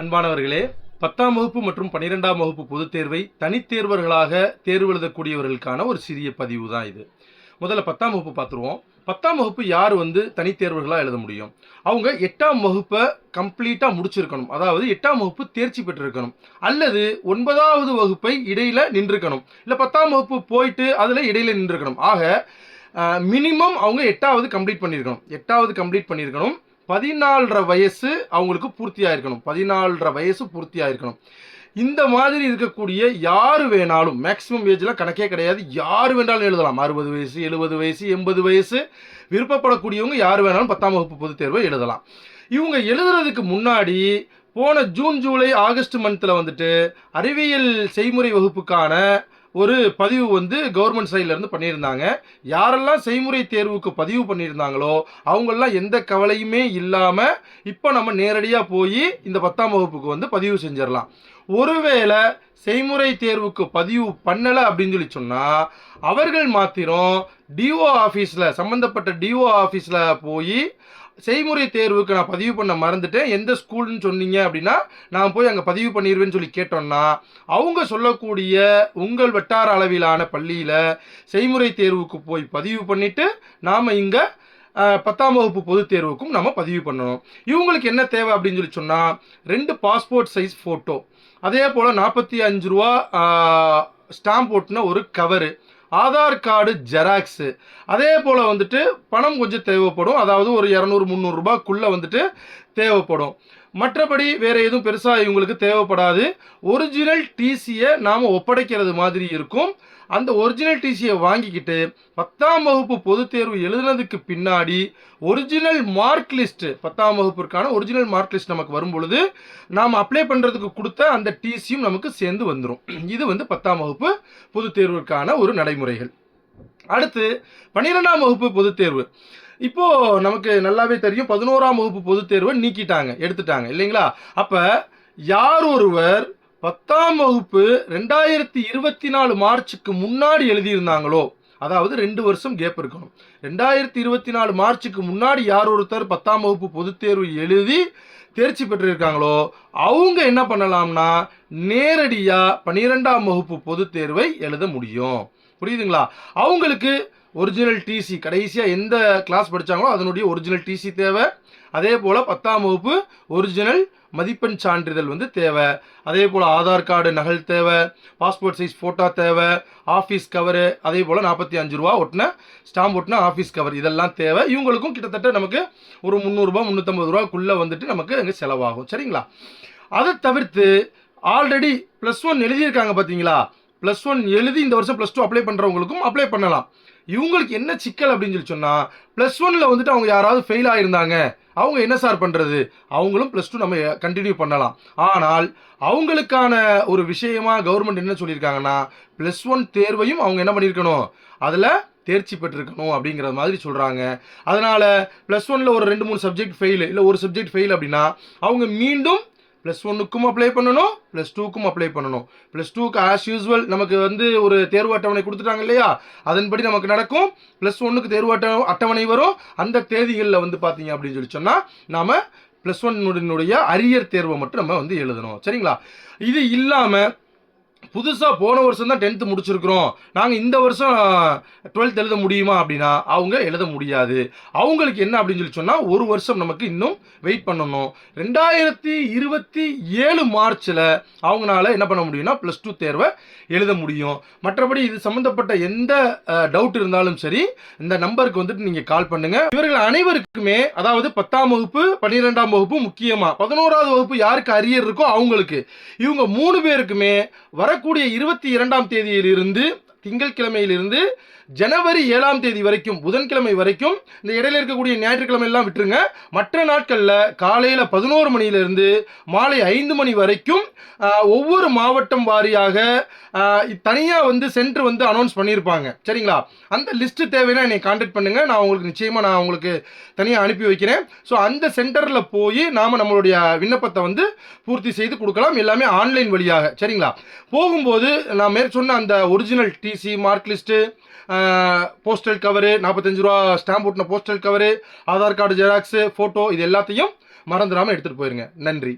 அன்பானவர்களே பத்தாம் வகுப்பு மற்றும் பன்னிரெண்டாம் வகுப்பு பொதுத் தேர்வை தனித்தேர்வர்களாக தேர்வு எழுதக்கூடியவர்களுக்கான ஒரு சிறிய பதிவு தான் இது. முதல்ல பத்தாம் வகுப்பு பார்த்துருவோம். பத்தாம் வகுப்பு யார் வந்து தனித்தேர்வர்களாக எழுத முடியும்? அவங்க எட்டாம் வகுப்பை கம்ப்ளீட்டாக முடிச்சிருக்கணும். அதாவது எட்டாம் வகுப்பு தேர்ச்சி பெற்றிருக்கணும். அல்லது ஒன்பதாவது வகுப்பை இடையில நின்றுக்கணும் இல்லை பத்தாம் வகுப்பு போயிட்டு அதில் இடையில நின்றுக்கணும் ஆக மினிமம் அவங்க எட்டாவது கம்ப்ளீட் பண்ணியிருக்கணும் எட்டாவது கம்ப்ளீட் பண்ணியிருக்கணும் பதினாலரை வயசு அவங்களுக்கு பூர்த்தியாக இருக்கணும் பதினாலரை வயசு பூர்த்தியாக இருக்கணும் இந்த மாதிரி இருக்கக்கூடிய யார் வேணாலும் மேக்ஸிமம் ஏஜில் கணக்கே கிடையாது. யார் வேணாலும் எழுதலாம். அறுபது வயசு எழுபது வயசு எண்பது வயசு விருப்பப்படக்கூடியவங்க யார் வேணாலும் பத்தாம் வகுப்பு பொதுத் தேர்வை எழுதலாம். இவங்க எழுதுறதுக்கு முன்னாடி போன ஜூன் ஜூலை ஆகஸ்ட் மந்தில் வந்துட்டு அறிவியல் செய்முறை வகுப்புக்கான ஒரு பதிவு வந்து கவர்மெண்ட் சைட்லேருந்து பண்ணியிருந்தாங்க. யாரெல்லாம் செய்முறை தேர்வுக்கு பதிவு பண்ணியிருந்தாங்களோ அவங்கெல்லாம் எந்த கவலையுமே இல்லாமல் இப்போ நம்ம நேரடியாக போய் இந்த பத்தாம் வகுப்புக்கு வந்து பதிவு செஞ்சிடலாம். ஒருவேளை செய்முறை தேர்வுக்கு பதிவு பண்ணலை அப்படின்னு சொல்லி சொன்னால் அவர்கள் மாத்திரம் டிஓ ஆஃபீஸில் சம்மந்தப்பட்ட டிஓ ஆஃபீஸில் போய் செய்முறை தேர்வுக்கு நான் பதிவு பண்ண மறந்துட்டேன். எந்த ஸ்கூல்னு சொன்னீங்க அப்படின்னா நான் போய் அங்கே பதிவு பண்ணிடுவேன்னு சொல்லி கேட்டோம்னா அவங்க சொல்லக்கூடிய உங்கள் வட்டார அளவிலான பள்ளியில் செய்முறை தேர்வுக்கு போய் பதிவு பண்ணிவிட்டு நாம் இங்கே பத்தாம் வகுப்பு பொதுத் தேர்வுக்கும் நம்ம பதிவு பண்ணணும். இவங்களுக்கு என்ன தேவை அப்படின்னு சொல்லி சொன்னால் ரெண்டு பாஸ்போர்ட் சைஸ் ஃபோட்டோ அதே போல் நாற்பத்தி அஞ்சு ரூபா ஸ்டாம்ப் ஒட்டின ஒரு கவரு. Aadhaar card xerox. அதே போல் வந்துட்டு பணம் கொஞ்சம் தேவைப்படும். அதாவது ஒரு இரநூறு முந்நூறுரூபாக்குள்ளே வந்துட்டு தேவைப்படும். மற்றபடி வேறு எதுவும் பெருசாக இவங்களுக்கு தேவைப்படாது. ஒரிஜினல் டிசியை நாம் ஒப்படைக்கிறது மாதிரி இருக்கும். அந்த ஒரிஜினல் டிசியை வாங்கிக்கிட்டு பத்தாம் வகுப்பு பொதுத் தேர்வு எழுதுனதுக்கு பின்னாடி ஒரிஜினல் மார்க் லிஸ்ட்டு பத்தாம் வகுப்பிற்கான ஒரிஜினல் மார்க் லிஸ்ட் நமக்கு வரும் பொழுது நாம் அப்ளை பண்ணுறதுக்கு கொடுத்த அந்த டிசியும் நமக்கு சேர்ந்து வந்துடும் இது வந்து பத்தாம் வகுப்பு பொதுத் தேர்வுக்கான ஒரு நடைமுறைகள். அடுத்து பன்னிரெண்டாம் வகுப்பு பொதுத் தேர்வு. இப்போ நமக்கு நல்லாவே தெரியும் பதினோராம் வகுப்பு பொதுத் தேர்வை நீக்கிட்டாங்க எடுத்துட்டாங்க இல்லைங்களா? அப்ப யார் ஒருவர் பத்தாம் வகுப்பு ரெண்டாயிரத்தி இருபத்தி நாலு மார்ச்சுக்கு முன்னாடி எழுதியிருந்தாங்களோ அதாவது ரெண்டு வருஷம் கேப் இருக்கணும். ரெண்டாயிரத்தி இருபத்தி நாலு மார்ச்சுக்கு முன்னாடி யார் ஒருத்தர் பத்தாம் வகுப்பு பொதுத் தேர்வு எழுதி தேர்ச்சி பெற்றிருக்காங்களோ அவங்க என்ன பண்ணலாம்னா நேரடியாக பன்னிரெண்டாம் வகுப்பு பொதுத் தேர்வை எழுத முடியும். புரியுதுங்களா? அவங்களுக்கு ஒரிஜினல் டிசி கடைசியாக எந்த கிளாஸ் படித்தாங்களோ அதனுடைய ஒரிஜினல் டிசி தேவை. அதே போல் பத்தாம் வகுப்பு ஒரிஜினல் மதிப்பெண் சான்றிதழ் வந்து தேவை. அதே போல் ஆதார் கார்டு நகல் தேவை பாஸ்போர்ட் சைஸ் ஃபோட்டோ தேவை ஆஃபீஸ் கவரு அதே போல் நாற்பத்தி அஞ்சு ரூபா ஒட்டின ஸ்டாம்ப் ஒட்டின ஆஃபீஸ் கவர் இதெல்லாம் தேவை. இவங்களுக்கும் கிட்டத்தட்ட நமக்கு ஒரு முந்நூறுரூபா முந்நூற்றம்பது ரூபாக்குள்ளே வந்துட்டு நமக்கு அங்கே செலவாகும். சரிங்களா? அதை தவிர்த்து ஆல்ரெடி ப்ளஸ் ஒன் எழுதியிருக்காங்க பார்த்தீங்களா ப்ளஸ் ஒன் எழுதி இந்த வருஷம் ப்ளஸ் டூ அப்ளை பண்ணுறவங்களுக்கும் அப்ளை பண்ணலாம். இவங்களுக்கு என்ன சிக்கல் அப்படின்னு சொல்லி சொன்னால் ப்ளஸ் ஒனில் வந்துட்டு அவங்க யாராவது ஃபெயில் ஆகியிருந்தாங்க அவங்க என்ன சார் பண்ணுறது அவங்களும் ப்ளஸ் டூ நம்ம கண்டினியூ பண்ணலாம். ஆனால் அவங்களுக்கான ஒரு விஷயமா கவர்மெண்ட் என்ன சொல்லியிருக்காங்கன்னா ப்ளஸ் ஒன் தேர்வையும் அவங்க என்ன பண்ணியிருக்கணும்? அதில் தேர்ச்சி பெற்றிருக்கணும் அப்படிங்கிற மாதிரி சொல்கிறாங்க அதனால் ப்ளஸ் ஒனில் ஒரு ரெண்டு மூணு சப்ஜெக்ட் ஃபெயில் இல்லை ஒரு சப்ஜெக்ட் ஃபெயில் அப்படின்னா அவங்க மீண்டும் ப்ளஸ் ஒன்னுக்கும் அப்ளை பண்ணணும் ப்ளஸ் டூக்கும் அப்ளை பண்ணணும். ப்ளஸ் டூக்கு ஆஸ் யூஸ்வல் நமக்கு வந்து ஒரு தேர்வு அட்டவணை கொடுத்துட்டாங்க இல்லையா? அதன்படி நமக்கு நடக்கும். ப்ளஸ் ஒன்னுக்கு தேர்வு அட்ட அட்டவணை வரும். அந்த தேதிகளில் வந்து பார்த்தீங்க அப்படின்னு சொல்லி சொன்னால் நாம் ப்ளஸ் ஒன்னுடைய அரியர் தேர்வை மட்டும் நம்ம வந்து எழுதணும். சரிங்களா? இது இல்லாமல் புதுசாக போன வருஷம் தான் டென்த்து முடிச்சிருக்கிறோம். நாங்கள் இந்த வருஷம் டுவெல்த் எழுத முடியுமா அப்படின்னா அவங்க எழுத முடியாது. அவங்களுக்கு என்ன அப்படின்னு சொல்லி சொன்னால் ஒரு வருஷம் நமக்கு இன்னும் வெயிட் பண்ணணும். ரெண்டாயிரத்தி இருபத்தி ஏழு மார்ச்சில் அவங்களால என்ன பண்ண முடியும்னா ப்ளஸ் டூ தேர்வை எழுத முடியும். மற்றபடி இது சம்மந்தப்பட்ட எந்த டவுட் இருந்தாலும் சரி இந்த நம்பருக்கு வந்துட்டு நீங்கள் கால் பண்ணுங்கள் இவர்கள் அனைவருக்குமே அதாவது பத்தாம் வகுப்பு பன்னிரெண்டாம் வகுப்பு முக்கியமாக பதினோராவது வகுப்பு யாருக்கு அரியர் இருக்கோ அவங்களுக்கு இவங்க மூணு பேருக்குமே வர வரக்கூடிய இருபத்தி இரண்டாம் தேதியிலிருந்து திங்கட்கிழமையிலிருந்து ஜனவரி ஏழாம் தேதி வரைக்கும் புதன்கிழமை வரைக்கும் இந்த இடையில இருக்கக்கூடிய ஞாயிற்றுக்கிழமை எல்லாம் விட்டுருங்க. மற்ற நாட்களில் காலையில் பதினோரு மணியிலிருந்து மாலை ஐந்து மணி வரைக்கும் ஒவ்வொரு மாவட்டம் வாரியாக தனியாக வந்து சென்டர் வந்து அனௌன்ஸ் பண்ணியிருப்பாங்க. சரிங்களா? அந்த லிஸ்ட்டு தேவைன்னா என்னை காண்டாக்ட் பண்ணுங்கள் நான் உங்களுக்கு நிச்சயமாக நான் உங்களுக்கு தனியாக அனுப்பி வைக்கிறேன். ஸோ அந்த சென்டரில் போய் நாம் நம்மளுடைய விண்ணப்பத்தை வந்து பூர்த்தி செய்து கொடுக்கலாம். எல்லாமே ஆன்லைன் வழியாக. சரிங்களா? போகும்போது நான் மேற்சொன்ன அந்த original TC mark list postal cover நாற்பத்தஞ்சு ரூபா ஸ்டாம்ப் ஒட்டின postal cover Aadhaar card xerox photo இது எல்லாத்தையும் மறந்துடாமல் எடுத்துகிட்டு போயிருங்க. நன்றி.